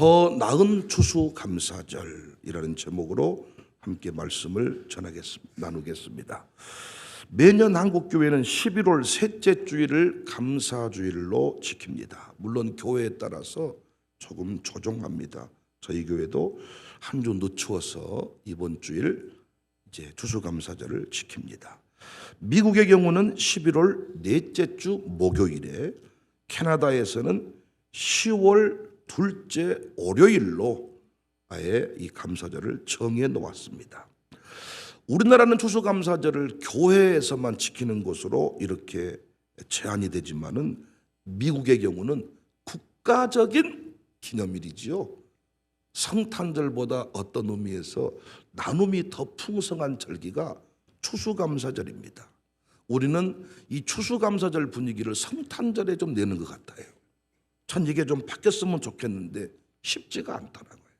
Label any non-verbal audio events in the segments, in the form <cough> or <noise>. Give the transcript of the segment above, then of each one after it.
더 나은 추수 감사절이라는 제목으로 함께 말씀을 전하겠습니다. 나누겠습니다. 매년 한국 교회는 11월 셋째 주일을 감사 주일로 지킵니다. 물론 교회에 따라서 조금 조정합니다. 저희 교회도 한 주 늦추어서 이번 주일 이제 추수 감사절을 지킵니다. 미국의 경우는 11월 넷째 주 목요일에 캐나다에서는 10월 둘째 월요일로 아예 이 감사절을 정해 놓았습니다. 우리나라는 추수감사절을 교회에서만 지키는 것으로 이렇게 제한이 되지만은 미국의 경우는 국가적인 기념일이지요. 성탄절보다 어떤 의미에서 나눔이 더 풍성한 절기가 추수감사절입니다. 우리는 이 추수감사절 분위기를 성탄절에 좀 내는 것 같아요. 전 이게 좀 바뀌었으면 좋겠는데 쉽지가 않더라고요.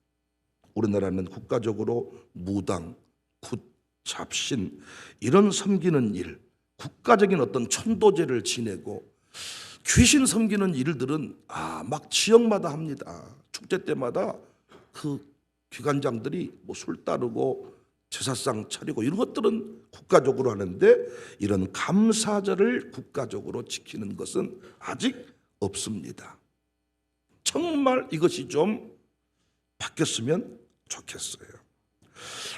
우리나라는 국가적으로 무당, 굿, 잡신 이런 섬기는 일, 국가적인 어떤 천도제를 지내고 귀신 섬기는 일들은 아 막 지역마다 합니다. 축제 때마다 그 기관장들이 뭐 술 따르고 제사상 차리고 이런 것들은 국가적으로 하는데 이런 감사절을 국가적으로 지키는 것은 아직 없습니다. 정말 이것이 좀 바뀌었으면 좋겠어요.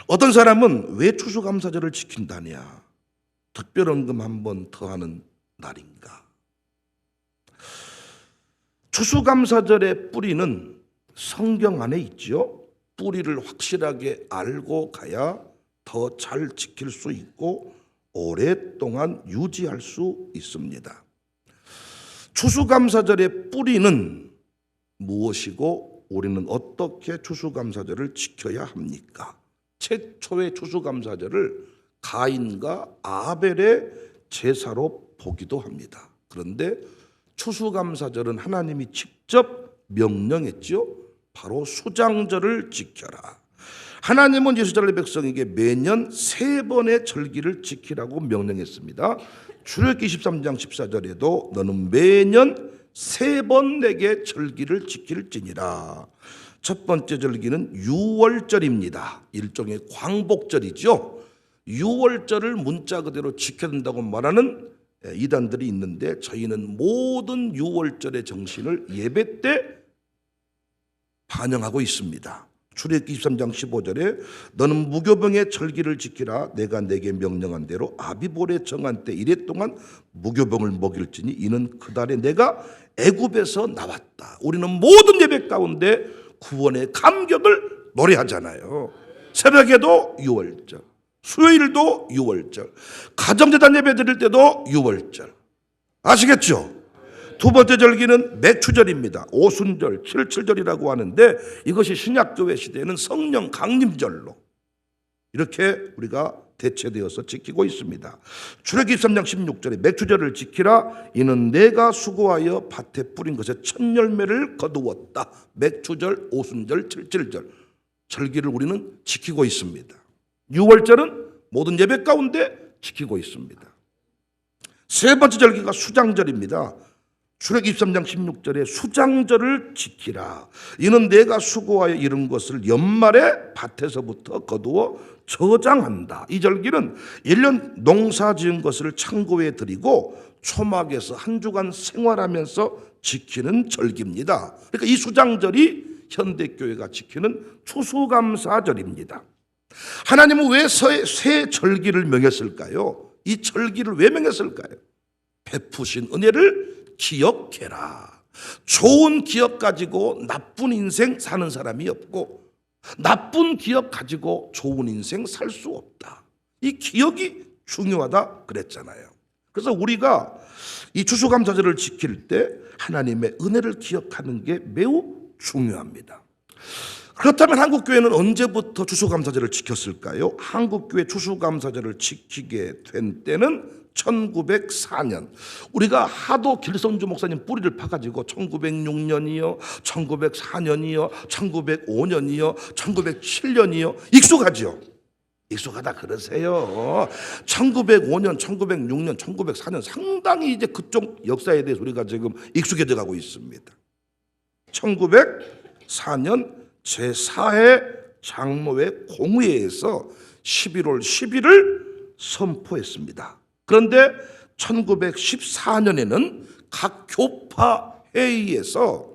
어떤 사람은 왜 추수감사절을 지킨다냐? 특별헌금 한 번 더 하는 날인가? 추수감사절의 뿌리는 성경 안에 있죠. 뿌리를 확실하게 알고 가야 더 잘 지킬 수 있고 오랫동안 유지할 수 있습니다. 추수감사절의 뿌리는 무엇이고 우리는 어떻게 추수감사절을 지켜야 합니까? 최초의 추수감사절을 가인과 아벨의 제사로 보기도 합니다. 그런데 추수감사절은 하나님이 직접 명령했죠. 바로 수장절을 지켜라. 하나님은 이스라엘 백성에게 매년 세 번의 절기를 지키라고 명령했습니다. 출애굽기 13장 14절에도 너는 매년 세 번 내게 절기를 지킬지니라. 첫 번째 절기는 유월절입니다. 일종의 광복절이죠. 유월절을 문자 그대로 지켜야 된다고 말하는 이단들이 있는데 저희는 모든 유월절의 정신을 예배 때 반영하고 있습니다. 출애굽기 23장 15절에 너는 무교병의 절기를 지키라 내가 내게 명령한 대로 아비볼의 정한 때 이래 동안 무교병을 먹일지니 이는 그 달에 내가 애굽에서 나왔다. 우리는 모든 예배 가운데 구원의 감격을 노래하잖아요. 새벽에도 유월절, 수요일도 유월절, 가정재단 예배 드릴 때도 유월절. 아시겠죠? 두 번째 절기는 매추절입니다. 오순절, 칠칠절이라고 하는데 이것이 신약교회 시대에는 성령 강림절로 이렇게 우리가 대체되어서 지키고 있습니다. 출애굽기 3장 16절에 매추절을 지키라 이는 내가 수고하여 밭에 뿌린 것에 첫 열매를 거두었다. 매추절, 오순절, 칠칠절 절기를 우리는 지키고 있습니다. 6월절은 모든 예배 가운데 지키고 있습니다. 세 번째 절기가 수장절입니다. 출애굽 23장 16절에 수장절을 지키라. 이는 내가 수고하여 이룬 것을 연말에 밭에서부터 거두어 저장한다. 이 절기는 1년 농사 지은 것을 창고에 드리고 초막에서 한 주간 생활하면서 지키는 절기입니다. 그러니까 이 수장절이 현대교회가 지키는 추수감사절입니다. 하나님은 왜 새 절기를 명했을까요? 이 절기를 왜 명했을까요? 베푸신 은혜를 기억해라. 좋은 기억 가지고 나쁜 인생 사는 사람이 없고 나쁜 기억 가지고 좋은 인생 살 수 없다. 이 기억이 중요하다 그랬잖아요. 그래서 우리가 이 추수감사절을 지킬 때 하나님의 은혜를 기억하는 게 매우 중요합니다. 그렇다면 한국교회는 언제부터 추수감사절을 지켰을까요? 한국교회 추수감사절을 지키게 된 때는 1904년. 우리가 하도 길선주 목사님 뿌리를 파가지고 1906년이요 1904년이요 1905년이요 1907년이요 익숙하죠 익숙하다 그러세요. 1905년 1906년 1904년 상당히 이제 그쪽 역사에 대해서 우리가 지금 익숙해져 가고 있습니다. 1994년 제4회 장로회 공회에서 11월 10일을 선포했습니다. 그런데 1914년에는 각 교파 회의에서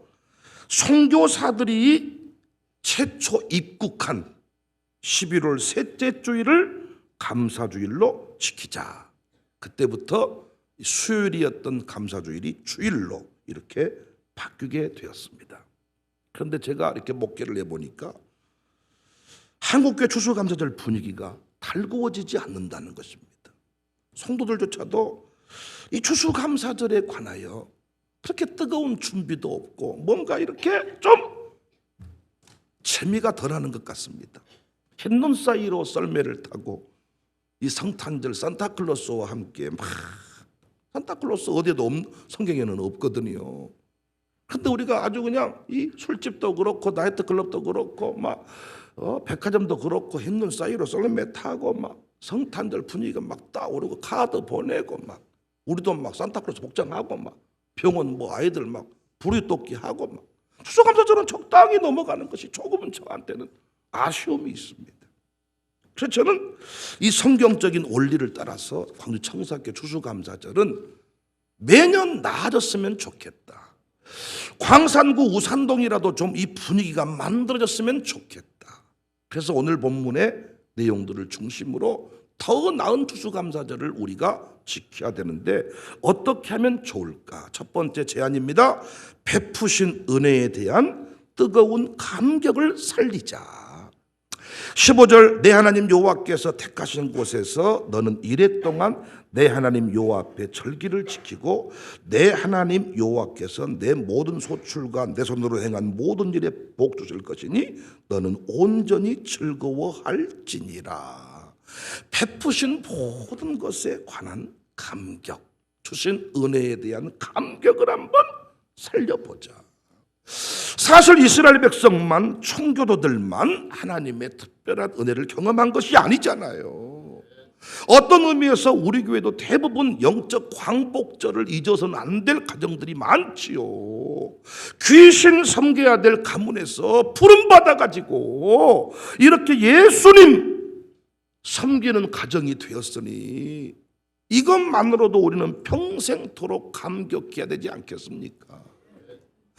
선교사들이 최초 입국한 11월 셋째 주일을 감사주일로 지키자. 그때부터 수요일이었던 감사주일이 주일로 이렇게 바뀌게 되었습니다. 그런데 제가 이렇게 목회를 해보니까 한국교회 추수감사절 분위기가 달구어지지 않는다는 것입니다. 성도들조차도 이 추수감사절에 관하여 그렇게 뜨거운 준비도 없고 뭔가 이렇게 좀 재미가 덜하는 것 같습니다. 흰눈 사이로 썰매를 타고 이 성탄절 산타클로스와 함께 막 산타클로스 어디에도 없, 성경에는 없거든요. 근데 우리가 아주 그냥 이 술집도 그렇고 나이트 클럽도 그렇고 막 어, 백화점도 그렇고 흰눈 사이로 썰매 타고 막 성탄절 분위기가 막 따오르고 카드 보내고 막 우리도 막 산타클로스 복장하고 막 병원 뭐 아이들 막 부리토끼 하고 막 추수감사절은 적당히 넘어가는 것이 조금은 저한테는 아쉬움이 있습니다. 그래서 저는 이 성경적인 원리를 따라서 광주 청사교 추수감사절은 매년 나아졌으면 좋겠다. 광산구 우산동이라도 좀 이 분위기가 만들어졌으면 좋겠다. 그래서 오늘 본문의 내용들을 중심으로 더 나은 추수감사절을 우리가 지켜야 되는데 어떻게 하면 좋을까? 첫 번째 제안입니다. 베푸신 은혜에 대한 뜨거운 감격을 살리자. 15절 내 하나님 여호와께서 택하신 곳에서 너는 이래 동안 내 하나님 여호와 앞에 절기를 지키고 내 하나님 여호와께서 내 모든 소출과 내 손으로 행한 모든 일에 복 주실 것이니 너는 온전히 즐거워할지니라. 베푸신 모든 것에 관한 감격, 주신 은혜에 대한 감격을 한번 살려보자. 사실 이스라엘 백성만 청교도들만 하나님의 특별한 은혜를 경험한 것이 아니잖아요. 어떤 의미에서 우리 교회도 대부분 영적 광복절을 잊어서는 안 될 가정들이 많지요. 귀신 섬겨야 될 가문에서 부름 받아 가지고 이렇게 예수님 섬기는 가정이 되었으니 이것만으로도 우리는 평생토록 감격해야 되지 않겠습니까?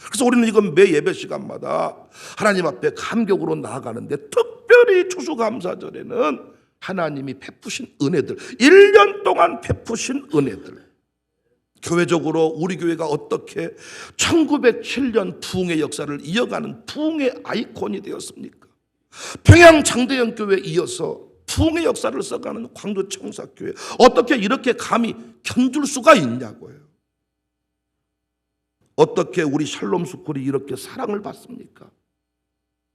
그래서 우리는 이건 매 예배 시간마다 하나님 앞에 감격으로 나아가는데 특별히 추수감사절에는 하나님이 베푸신 은혜들, 1년 동안 베푸신 은혜들. 교회적으로 우리 교회가 어떻게 1907년 부흥의 역사를 이어가는 부흥의 아이콘이 되었습니까? 평양 장대현 교회 이어서 부흥의 역사를 써가는 광주 청사교회 어떻게 이렇게 감히 견줄 수가 있냐고요. 어떻게 우리 샬롬 스쿨이 이렇게 사랑을 받습니까?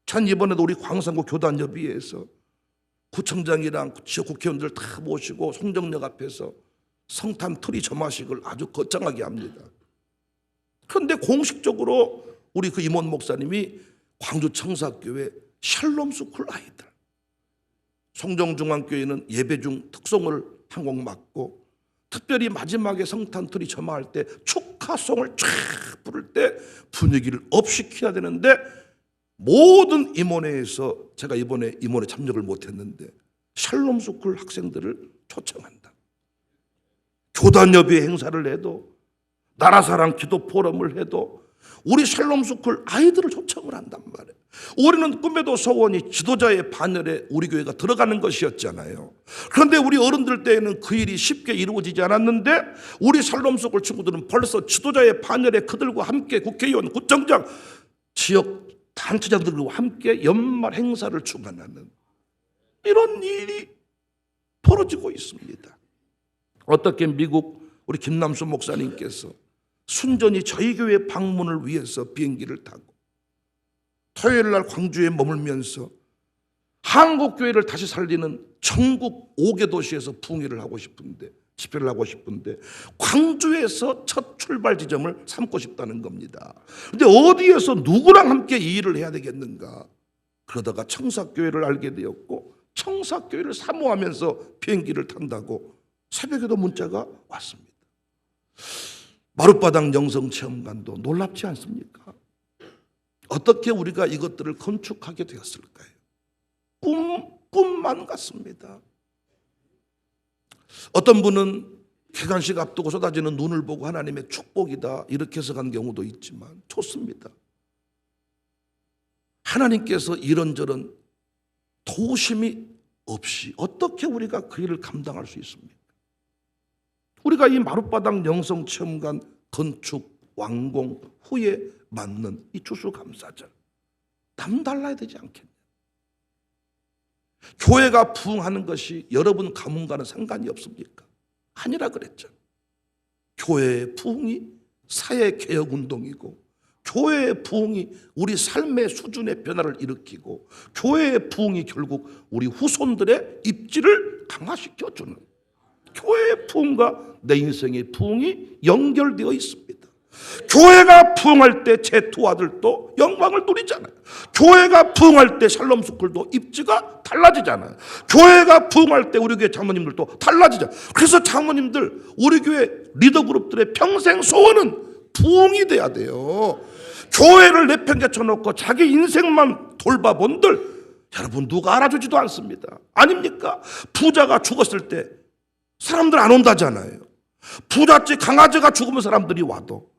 전 이번에도 우리 광산구 교단협의회에서 구청장이랑 지역 국회의원들 다 모시고 송정역 앞에서 성탄 트리 점화식을 아주 거창하게 합니다. 그런데 공식적으로 우리 그 임원 목사님이 광주 청사교회 샬롬 스쿨 아이들 송정중앙교회는 예배 중한곡 맡고 특별히 마지막에 성탄 트리 점화할 때 축하송을 쫙 부를 때 분위기를 업시켜야 되는데 모든 임원회에서 제가 이번에 임원회 참여를 못했는데 샬롬 스쿨 학생들을 초청한다. 교단협의 행사를 해도 나라사랑 기도 포럼을 해도 우리 샬롬 스쿨 아이들을 초청을 한단 말이에요. 우리는 꿈에도 소원이 지도자의 반열에 우리 교회가 들어가는 것이었잖아요. 그런데 우리 어른들 때에는 그 일이 쉽게 이루어지지 않았는데 우리 샬롬 스쿨 친구들은 벌써 지도자의 반열에 그들과 함께 국회의원, 구청장, 지역 단체장들과 함께 연말 행사를 주관하는 이런 일이 벌어지고 있습니다. 어떻게 미국 우리 김남수 목사님께서 순전히 저희 교회 방문을 위해서 비행기를 타고 토요일 날 광주에 머물면서 한국 교회를 다시 살리는 전국 5개 도시에서 부흥회를 하고 싶은데 집회를 하고 싶은데 광주에서 첫 출발 지점을 삼고 싶다는 겁니다. 근데 어디에서 누구랑 함께 이 일을 해야 되겠는가? 그러다가 청사교회를 알게 되었고 청사교회를 사모하면서 비행기를 탄다고 새벽에도 문자가 왔습니다. 마룻바닥 영성 체험관도 놀랍지 않습니까? 어떻게 우리가 이것들을 건축하게 되었을까요? 꿈, 꿈만 같습니다. 어떤 분은 개관식 앞두고 쏟아지는 눈을 보고 하나님의 축복이다 이렇게 해석한 경우도 있지만 좋습니다. 하나님께서 이런저런 도심이 없이 어떻게 우리가 그 일을 감당할 수 있습니까? 우리가 이 마룻바닥 영성 체험관 건축 완공 후에 맞는 이 추수감사절 남달라야 되지 않겠냐? 교회가 부흥하는 것이 여러분 가문과는 상관이 없습니까? 아니라 그랬죠. 교회의 부흥이 사회 개혁 운동이고 교회의 부흥이 우리 삶의 수준의 변화를 일으키고 교회의 부흥이 결국 우리 후손들의 입지를 강화시켜 주는 교회의 부흥과 내 인생의 부흥이 연결되어 있습니다. 교회가 부흥할 때제두 아들도 영광을 누리잖아요. 교회가 부흥할 때 샬롬 스쿨도 입지가 달라지잖아요. 교회가 부흥할 때 우리 교회 장로님들도 달라지잖아요. 그래서 장로님들 우리 교회 리더 그룹들의 평생 소원은 부흥이 돼야 돼요. 교회를 내팽개쳐 놓고 자기 인생만 돌봐본들 여러분 누가 알아주지도 않습니다. 아닙니까? 부자가 죽었을 때 사람들 안 온다잖아요. 부잣집 강아지가 죽으면 사람들이 와도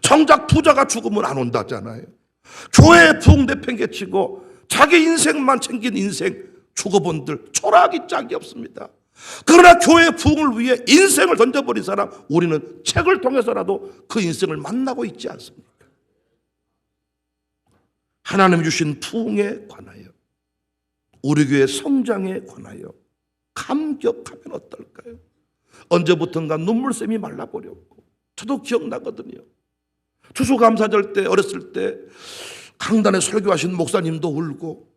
정작 부자가 죽으면 안 온다잖아요. 교회 부흥 내팽개치고 자기 인생만 챙긴 인생 죽어본들 초라하기 짝이 없습니다. 그러나 교회 부흥을 위해 인생을 던져버린 사람 우리는 책을 통해서라도 그 인생을 만나고 있지 않습니까? 하나님 주신 부흥에 관하여 우리 교회 성장에 관하여 감격하면 어떨까요? 언제부턴가 눈물샘이 말라버렸고 저도 기억나거든요. 추수감사절 때 어렸을 때 강단에 설교하신 목사님도 울고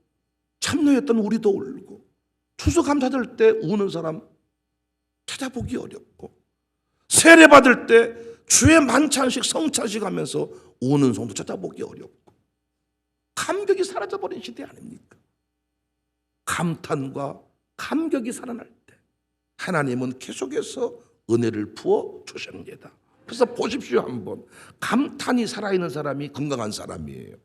참여했던 우리도 울고 추수감사절 때 우는 사람 찾아보기 어렵고 세례 받을 때 주의 만찬식 성찬식 하면서 우는 성도 찾아보기 어렵고 감격이 사라져버린 시대 아닙니까? 감탄과 감격이 살아날 때 하나님은 계속해서 은혜를 부어 주십니다. 그래서 보십시오 한번 감탄이 살아있는 사람이 건강한 사람이에요.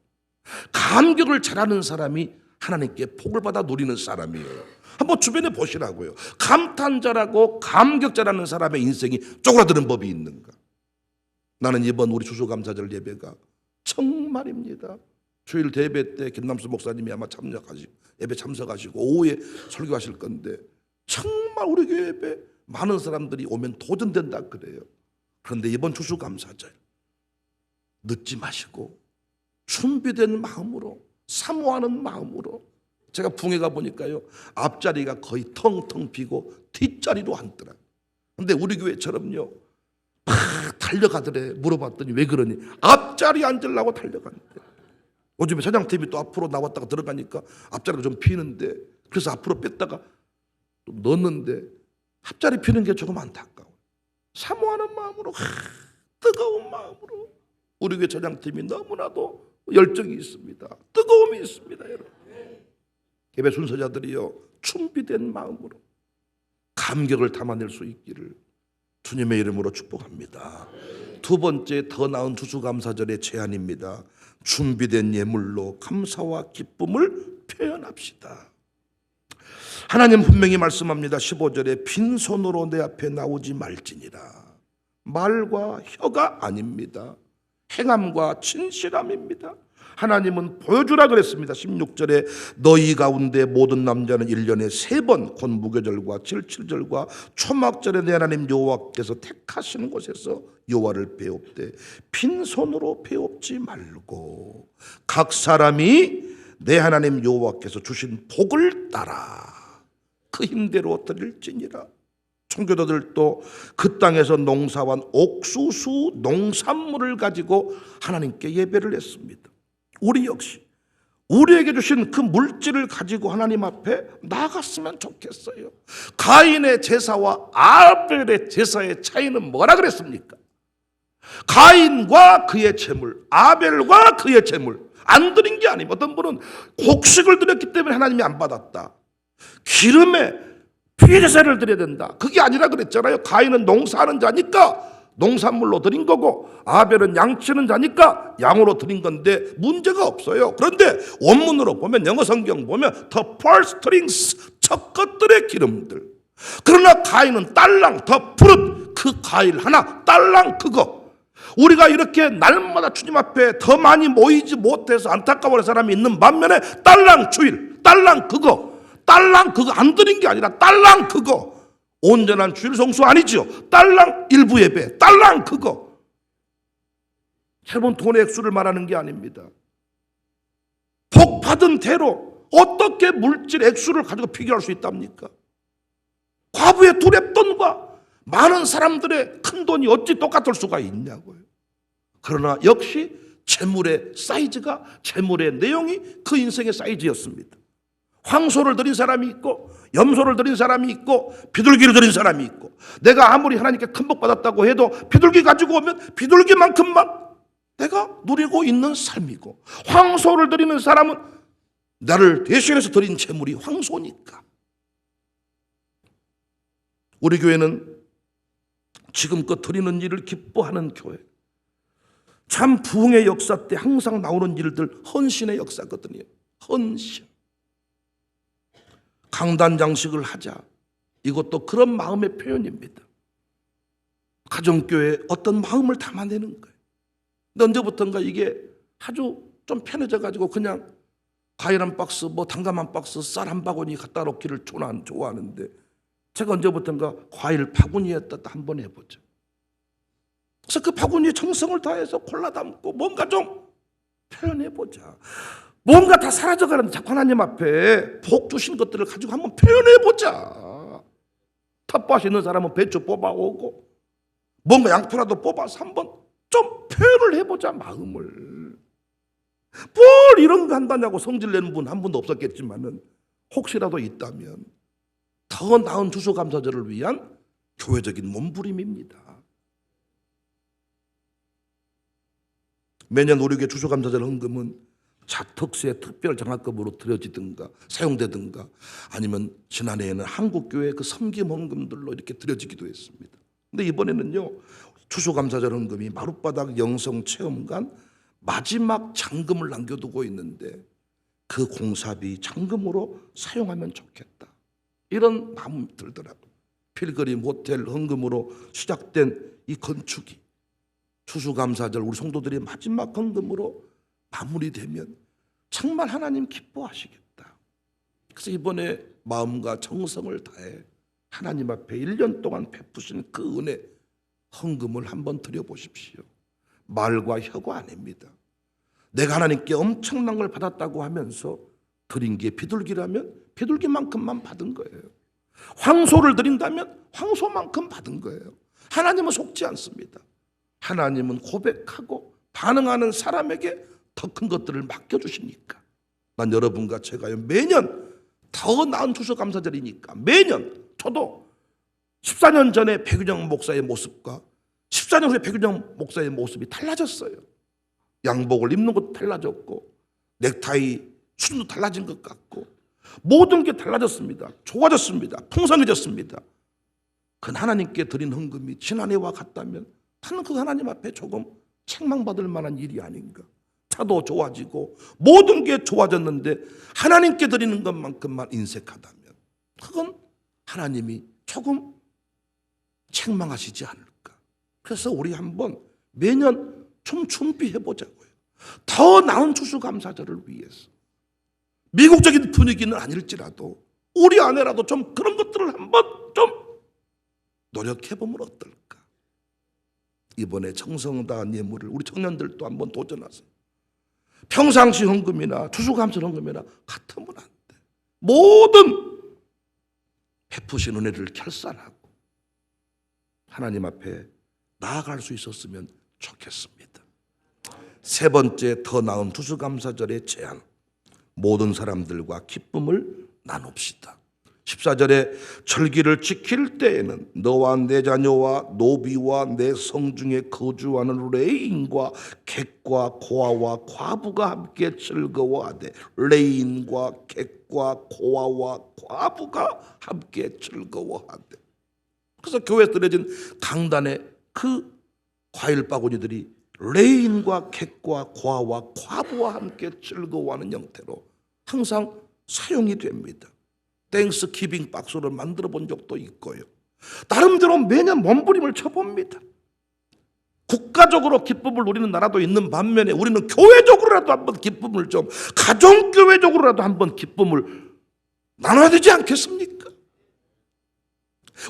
감격을 잘하는 사람이 하나님께 복을 받아 누리는 사람이에요. 한번 주변에 보시라고요. 감탄자라고 감격자라는 사람의 인생이 쪼그라드는 법이 있는가? 나는 이번 우리 추수감사절 예배가 정말입니다. 주일 대배 때 김남수 목사님이 아마 참여하시고 예배 참석하시고 오후에 설교하실 건데 정말 우리 교회 예배 많은 사람들이 오면 도전된다 그래요. 그런데 이번 추수감사절 늦지 마시고 준비된 마음으로 사모하는 마음으로 제가 붕에 가 보니까요 앞자리가 거의 텅텅 비고 뒷자리로 앉더라. 근데 우리 교회처럼요 막 달려가더래 물어봤더니 왜 그러니 앞자리 앉으려고 달려간대. 요즘에 사장 팀이 또 앞으로 나왔다가 들어가니까 앞자리가 좀 비는데 그래서 앞으로 뺐다가 또 넣었는데 앞자리 비는 게 조금 안타까워. 사모하는 마음으로 하, 뜨거운 마음으로 우리 교회 저장팀이 너무나도 열정이 있습니다. 뜨거움이 있습니다, 여러분. 예배 순서자들이요 준비된 마음으로 감격을 담아낼 수 있기를 주님의 이름으로 축복합니다. 두 번째 더 나은 추수감사절의 제안입니다. 준비된 예물로 감사와 기쁨을 표현합시다. 하나님 분명히 말씀합니다. 15절에 빈손으로 내 앞에 나오지 말지니라. 말과 혀가 아닙니다. 행함과 진실함입니다. 하나님은 보여주라 그랬습니다. 16절에 너희 가운데 모든 남자는 1년에 세 번 곧 무교절과 칠칠절과 초막절에 내 하나님 여호와께서 택하시는 곳에서 여호와를 배웁되 빈손으로 배웁지 말고 각 사람이 내 하나님 여호와께서 주신 복을 따라 그 힘대로 드릴지니라. 청교도들도 그 땅에서 농사한 옥수수 농산물을 가지고 하나님께 예배를 했습니다. 우리 역시 우리에게 주신 그 물질을 가지고 하나님 앞에 나갔으면 좋겠어요. 가인의 제사와 아벨의 제사의 차이는 뭐라 그랬습니까? 가인과 그의 재물, 아벨과 그의 재물 안 드린 게 아니고 어떤 분은 곡식을 드렸기 때문에 하나님이 안 받았다. 기름에 피제사를 드려야 된다. 그게 아니라 그랬잖아요. 가인은 농사하는 자니까 농산물로 드린 거고 아벨은 양치는 자니까 양으로 드린 건데 문제가 없어요. 그런데 원문으로 보면 영어 성경 보면 the first strings 첫 것들의 기름들. 그러나 가인은 딸랑 더 푸릇 그 과일 하나 딸랑 그거 우리가 이렇게 날마다 주님 앞에 더 많이 모이지 못해서 안타까워하는 사람이 있는 반면에 딸랑 주일 딸랑 그거 딸랑 그거 안 드린 게 아니라 딸랑 그거. 온전한 주일 성수 아니죠 딸랑 일부 예배 딸랑 그거. 여러분 돈의 액수를 말하는 게 아닙니다. 복 받은 대로 어떻게 물질 액수를 가지고 비교할 수 있답니까? 과부의 두 랩돈과 많은 사람들의 큰 돈이 어찌 똑같을 수가 있냐고요. 그러나 역시 재물의 사이즈가 재물의 내용이 그 인생의 사이즈였습니다. 황소를 드린 사람이 있고 염소를 드린 사람이 있고 비둘기를 드린 사람이 있고 내가 아무리 하나님께 큰 복 받았다고 해도 비둘기 가지고 오면 비둘기만큼만 내가 누리고 있는 삶이고 황소를 드리는 사람은 나를 대신해서 드린 재물이 황소니까 우리 교회는 지금껏 드리는 일을 기뻐하는 교회. 참 부흥의 역사 때 항상 나오는 일들 헌신의 역사거든요. 헌신. 강단 장식을 하자. 이것도 그런 마음의 표현입니다. 가정교회 어떤 마음을 담아내는 거예요. 근데 언제부턴가 이게 아주 좀 편해져 가지고 그냥 과일 한 박스, 뭐 단감 한 박스, 쌀 한 바구니 갖다 놓기를 좋아하는- 좋아하는데 제가 언제부턴가 과일 바구니에다 한번 해보죠. 그래서 그 바구니에 정성을 다해서 콜라 담고 뭔가 좀 표현해보자. 뭔가 다 사라져가는 자꾸 하나님 앞에 복 주신 것들을 가지고 한번 표현해보자. 텃밭 있는 사람은 배추 뽑아오고 뭔가 양초라도 뽑아서 한번 좀 표현을 해보자 마음을. 뭘 이런 거 한다냐고 성질 내는 분 한 분도 없었겠지만은 혹시라도 있다면 더 나은 주소감사절을 위한 교회적인 몸부림입니다. 매년 우리 교회 주소감사절 헌금은 자특수의 특별 장학금으로 드려지든가 사용되든가 아니면 지난해에는 한국교회 그 섬김 헌금들로 이렇게 드려지기도 했습니다. 근데 이번에는요 추수감사절 헌금이 마룻바닥 영성 체험관 마지막 잔금을 남겨두고 있는데 그 공사비 잔금으로 사용하면 좋겠다. 이런 마음 들더라고. 필그림 호텔 헌금으로 시작된 이 건축이 추수감사절 우리 성도들의 마지막 헌금으로 마무리되면 정말 하나님 기뻐하시겠다. 그래서 이번에 마음과 정성을 다해 하나님 앞에 1년 동안 베푸신 그 은혜 헌금을 한번 드려보십시오. 말과 혀가 아닙니다. 내가 하나님께 엄청난 걸 받았다고 하면서 드린 게 비둘기라면 비둘기만큼만 받은 거예요. 황소를 드린다면 황소만큼 받은 거예요. 하나님은 속지 않습니다. 하나님은 고백하고 반응하는 사람에게 더 큰 것들을 맡겨주시니까. 난 여러분과 제가요, 매년 더 나은 추수감사절이니까 매년 저도 14년 전에 백윤영 목사의 모습과 14년 후에 백윤영 목사의 모습이 달라졌어요. 양복을 입는 것도 달라졌고 넥타이 수준도 달라진 것 같고 모든 게 달라졌습니다. 좋아졌습니다. 풍성해졌습니다. 그 하나님께 드린 헌금이 지난해와 같다면 나는 그 하나님 앞에 조금 책망받을 만한 일이 아닌가. 차도 좋아지고 모든 게 좋아졌는데 하나님께 드리는 것만큼만 인색하다면 그건 하나님이 조금 책망하시지 않을까. 그래서 우리 한번 매년 좀 준비해 보자고요. 더 나은 추수감사절을 위해서. 미국적인 분위기는 아닐지라도 우리 안에라도 좀 그런 것들을 한번 좀 노력해 보면 어떨까? 이번에 정성다한 예물을 우리 청년들도 한번 도전하세요. 평상시 헌금이나 추수감사 헌금이나 같으면 안 돼. 모든 베푸신 은혜를 결산하고 하나님 앞에 나아갈 수 있었으면 좋겠습니다. 세 번째 더 나은 추수감사절의 제안. 모든 사람들과 기쁨을 나눕시다. 14절에 절기를 지킬 때에는 너와 내 자녀와 노비와 내 성중에 거주하는 레인과 객과 고아와 과부가 함께 즐거워하되 레인과 객과 고아와 과부가 함께 즐거워하되 그래서 교회에 드려진 강단의 그 과일 바구니들이 레인과 객과 과와 과부와 함께 즐거워하는 형태로 항상 사용이 됩니다. 땡스 기빙 박스를 만들어 본 적도 있고요. 나름대로 매년 몸부림을 쳐봅니다. 국가적으로 기쁨을 누리는 나라도 있는 반면에 우리는 교회적으로라도 한번 기쁨을 좀 가정교회적으로라도 한번 기쁨을 나눠야 되지 않겠습니까?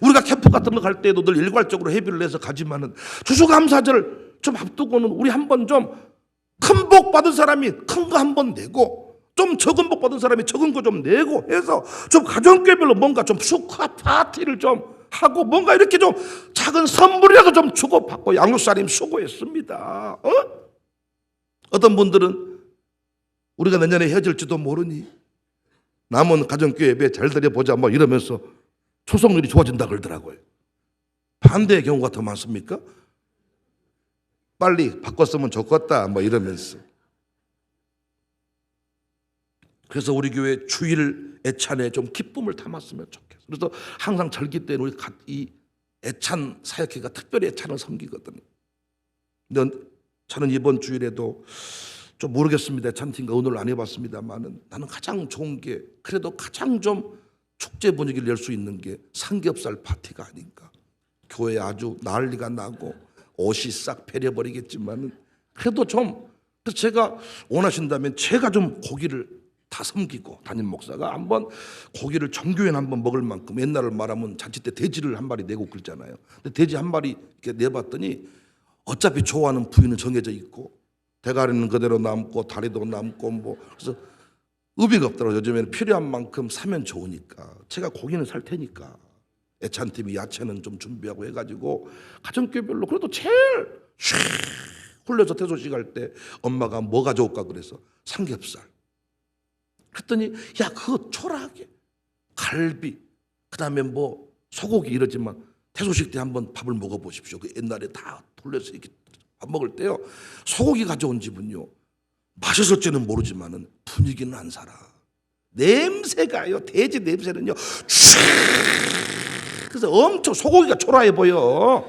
우리가 캠프 같은 거 갈 때에도 늘 일괄적으로 회비를 내서 가지만은 추수감사절 좀 앞두고는 우리 한번 좀 큰 복 받은 사람이 큰 거 한 번 내고 좀 적은 복 받은 사람이 적은 거 좀 내고 해서 좀 가정교회별로 뭔가 좀 축하 파티를 좀 하고 뭔가 이렇게 좀 작은 선물이라도 좀 주고받고 양육사님 수고했습니다. 어? 어떤 분들은 우리가 내년에 헤어질지도 모르니 남은 가정교회 예배 잘 드려보자 뭐 이러면서 초성률이 좋아진다 그러더라고요. 반대의 경우가 더 많습니까? 빨리 바꿨으면 좋겠다 뭐 이러면서. 그래서 우리 교회 주일 애찬에 좀 기쁨을 담았으면 좋겠어요. 그래서 항상 절기 때는 우리 가- 이 애찬 사역회가 특별히 애찬을 섬기거든요. 근데 저는 이번 주일에도 좀 모르겠습니다. 애찬팀과 오늘 안 해봤습니다만은 나는 가장 좋은 게 그래도 가장 좀 축제 분위기를 낼수 있는 게 삼겹살 파티가 아닌가. 교회 아주 난리가 나고 옷이 싹 패려버리겠지만은 그래도 좀 그래서 제가 원하신다면 제가 좀 고기를 다 섬기고 담임 목사가 한번 고기를 정교회 한번 먹을 만큼 옛날을 말하면 잔치 때 돼지를 한 마리 내고 그러잖아요. 근데 돼지 한 마리 이렇게 내봤더니 어차피 좋아하는 부위는 정해져 있고 대가리는 그대로 남고 다리도 남고 뭐 그래서 의미가 없더라고요. 요즘에는 필요한 만큼 사면 좋으니까 제가 고기는 살 테니까 애찬팀이 야채는 좀 준비하고 해가지고 가정교별로 그래도 제일 쉬 홀려서 태소식 할 때 엄마가 뭐 가져올까 그래서 삼겹살. 그랬더니 야 그거 초라하게. 갈비 그다음에 뭐 소고기 이러지만 태소식 때 한번 밥을 먹어보십시오. 그 옛날에 다 돌려서 이렇게 밥 먹을 때요. 소고기 가져온 집은요. 맛있을지는 모르지만은 분위기는 안 살아. 냄새가요. 돼지 냄새는요. 촤 그래서 엄청 소고기가 초라해 보여.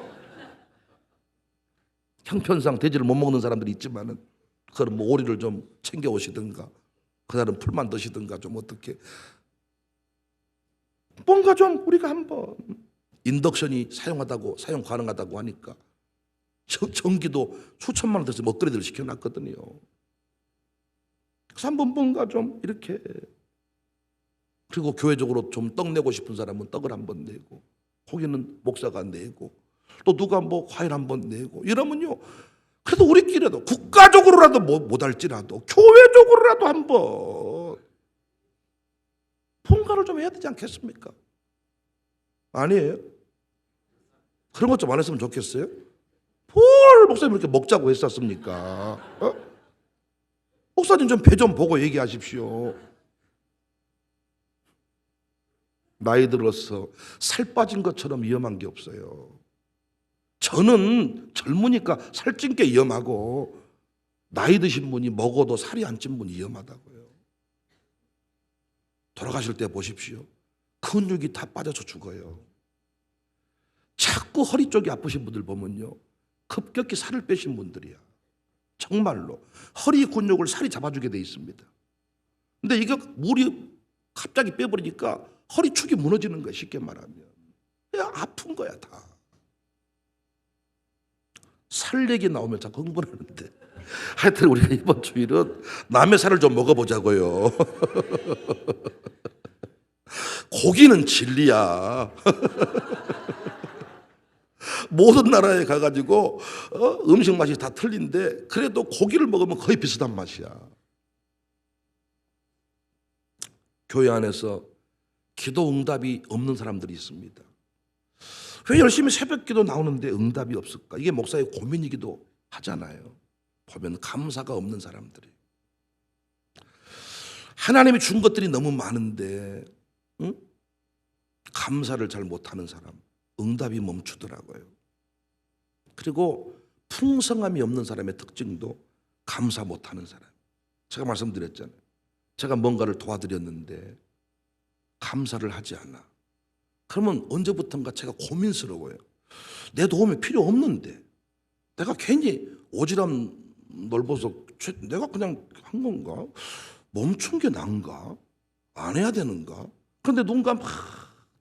형편상 돼지를 못 먹는 사람들이 있지만은 그거는 뭐 오리를 좀 챙겨 오시든가 그날은 풀만 드시든가 좀 어떻게 뭔가 좀 우리가 한번 인덕션이 사용하다고 사용 가능하다고 하니까 전- 전기도 수천만 원 들여서 업그레이드를 시켜놨거든요. 그래서 한번 뭔가 좀 이렇게 그리고 교회적으로 좀 떡 내고 싶은 사람은 떡을 한번 내고 고기는 목사가 내고 또 누가 뭐 과일 한 번 내고 이러면요 그래도 우리끼리라도 국가적으로라도 못, 못할지라도 교회적으로라도 한번 뭔가를 좀 해야 되지 않겠습니까? 아니에요? 그런 것 좀 안 했으면 좋겠어요? 뭘 목사님 이렇게 먹자고 했었습니까? 어? 목사님 좀 배좀 보고 얘기하십시오. 나이 들어서 살 빠진 것처럼 위험한 게 없어요. 저는 젊으니까 살찐 게 위험하고 나이 드신 분이 먹어도 살이 안 찐 분이 위험하다고요. 돌아가실 때 보십시오. 근육이 다 빠져서 죽어요. 자꾸 허리 쪽이 아프신 분들 보면요. 급격히 살을 빼신 분들이야. 정말로 허리 근육을 살이 잡아주게 돼 있습니다. 근데 이게 물이 갑자기 빼버리니까 허리축이 무너지는 거야 쉽게 말하면. 아픈 거야 다. 살 얘기 나오면 자꾸 흥분하는데. 하여튼 우리가 이번 주일은 남의 살을 좀 먹어보자고요. <laughs> 고기는 진리야. <laughs> 모든 나라에 가가지고 어, 음식 맛이 다 틀린데 그래도 고기를 먹으면 거의 비슷한 맛이야. 교회 안에서 기도 응답이 없는 사람들이 있습니다. 왜 열심히 새벽 기도 나오는데 응답이 없을까? 이게 목사의 고민이기도 하잖아요. 보면 감사가 없는 사람들이. 하나님이 준 것들이 너무 많은데 응? 감사를 잘 못하는 사람, 응답이 멈추더라고요. 그리고 풍성함이 없는 사람의 특징도 감사 못하는 사람. 제가 말씀드렸잖아요. 제가 뭔가를 도와드렸는데 감사를 하지 않아. 그러면 언제부턴가 제가 고민스러워요. 내 도움이 필요 없는데 내가 괜히 오지랖 넓어서 최- 내가 그냥 한 건가? 멈춘 게 난가? 안 해야 되는가? 그런데 누군가 막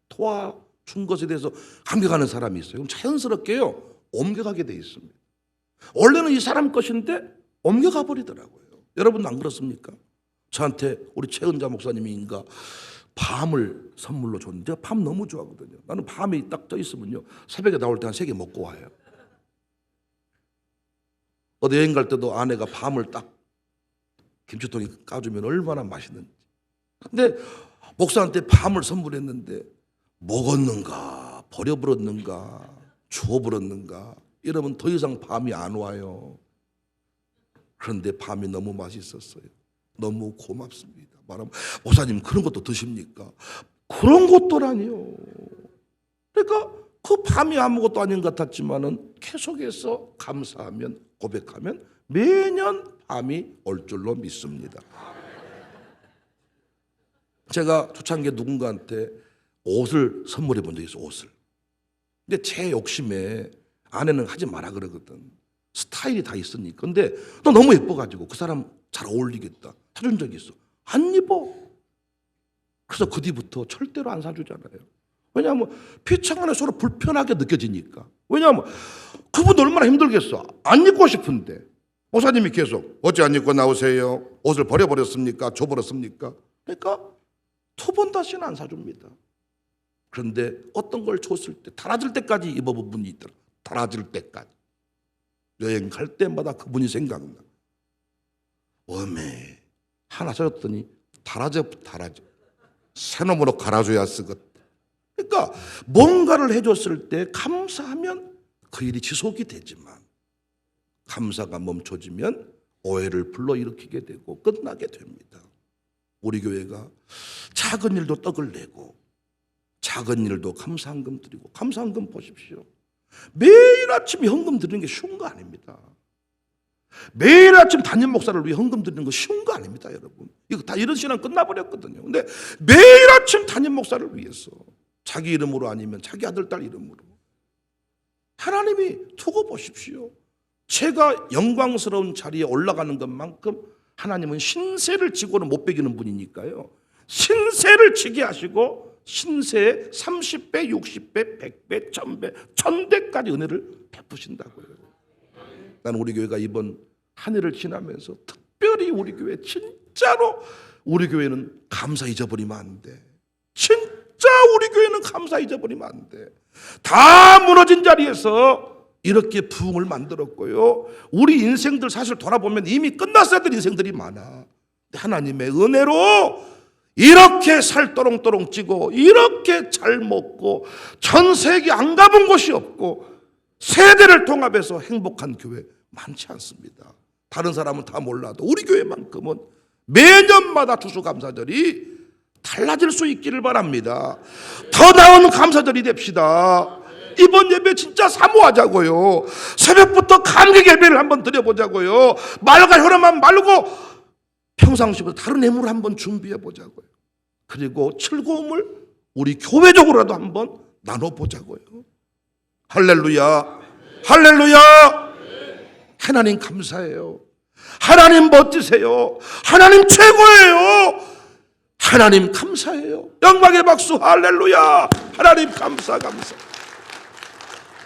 도와준 것에 대해서 감격하는 사람이 있어요. 그럼 자연스럽게요 옮겨가게 돼 있습니다. 원래는 이 사람 것인데 옮겨가 버리더라고요. 여러분 안 그렇습니까? 저한테 우리 최은자 목사님인가 밤을 선물로 줬는데 제가 밤 너무 좋아하거든요. 나는 밤이 딱 떠 있으면요 새벽에 나올 때 한 세 개 먹고 와요. 어디 여행 갈 때도 아내가 밤을 딱 김치통에 까주면 얼마나 맛있는지. 근데 목사한테 밤을 선물했는데 먹었는가 버려버렸는가 주워버렸는가 이러면 더 이상 밤이 안 와요. 그런데 밤이 너무 맛있었어요. 너무 고맙습니다. 말하면 목사님 그런 것도 드십니까? 그런 것도라니요. 그러니까 그 밤이 아무것도 아닌 것 같았지만은 계속해서 감사하면 고백하면 매년 밤이 올 줄로 믿습니다. 제가 초창기에 누군가한테 옷을 선물해 본 적이 있어 옷을. 근데 제 욕심에 아내는 하지 마라 그러거든. 스타일이 다 있으니까. 근데 너 너무 예뻐가지고 그 사람 잘 어울리겠다. 사준 적이 있어. 안 입어. 그래서 그 뒤부터 절대로 안 사주잖아요. 왜냐하면 피창 안에 서로 불편하게 느껴지니까. 왜냐하면 그분도 얼마나 힘들겠어. 안 입고 싶은데. 목사님이 계속 어째 안 입고 나오세요. 옷을 버려버렸습니까? 줘버렸습니까? 그러니까 두 번 다시는 안 사줍니다. 그런데 어떤 걸 줬을 때 달아질 때까지 입어본 분이 있더라. 달아질 때까지. 여행 갈 때마다 그분이 생각나. 웜에 하나 사줬더니 달아져 달아져. 새 놈으로 갈아줘야 쓰겠다. 그러니까 뭔가를 해줬을 때 감사하면 그 일이 지속이 되지만 감사가 멈춰지면 오해를 불러일으키게 되고 끝나게 됩니다. 우리 교회가 작은 일도 떡을 내고 작은 일도 감사한금 드리고 감사한금 보십시오. 매일 아침 현금 드리는 게 쉬운 거 아닙니다. 매일 아침 담임 목사를 위해 헌금 드리는 거 쉬운 거 아닙니다, 여러분. 이거 다 이런 시간 끝나버렸거든요. 근데 매일 아침 담임 목사를 위해서 자기 이름으로 아니면 자기 아들, 딸 이름으로 하나님이 두고 보십시오. 제가 영광스러운 자리에 올라가는 것만큼 하나님은 신세를 지고는 못 베기는 분이니까요. 신세를 지게 하시고 신세에 30배, 60배, 100배, 1000배, 1000배까지 은혜를 베푸신다고요. 나는 우리 교회가 이번 한 해를 지나면서 특별히 우리 교회 진짜로 우리 교회는 감사 잊어버리면 안 돼. 진짜 우리 교회는 감사 잊어버리면 안 돼. 다 무너진 자리에서 이렇게 부흥을 만들었고요. 우리 인생들 사실 돌아보면 이미 끝났어야 될 인생들이 많아. 하나님의 은혜로 이렇게 살 또롱또롱 찌고 이렇게 잘 먹고 전 세계 안 가본 곳이 없고 세대를 통합해서 행복한 교회 많지 않습니다. 다른 사람은 다 몰라도 우리 교회만큼은 매년마다 추수감사절이 달라질 수 있기를 바랍니다. 더 나은 감사절이 됩시다. 이번 예배 진짜 사모하자고요. 새벽부터 감격 예배를 한번 드려보자고요. 말과 혈압만 말고 평상시보다 다른 예물을 한번 준비해 보자고요. 그리고 즐거움을 우리 교회적으로라도 한번 나눠보자고요. 할렐루야. 할렐루야. 하나님 감사해요. 하나님 멋지세요. 하나님 최고예요. 하나님 감사해요. 영광의 박수 할렐루야. 하나님 감사 감사.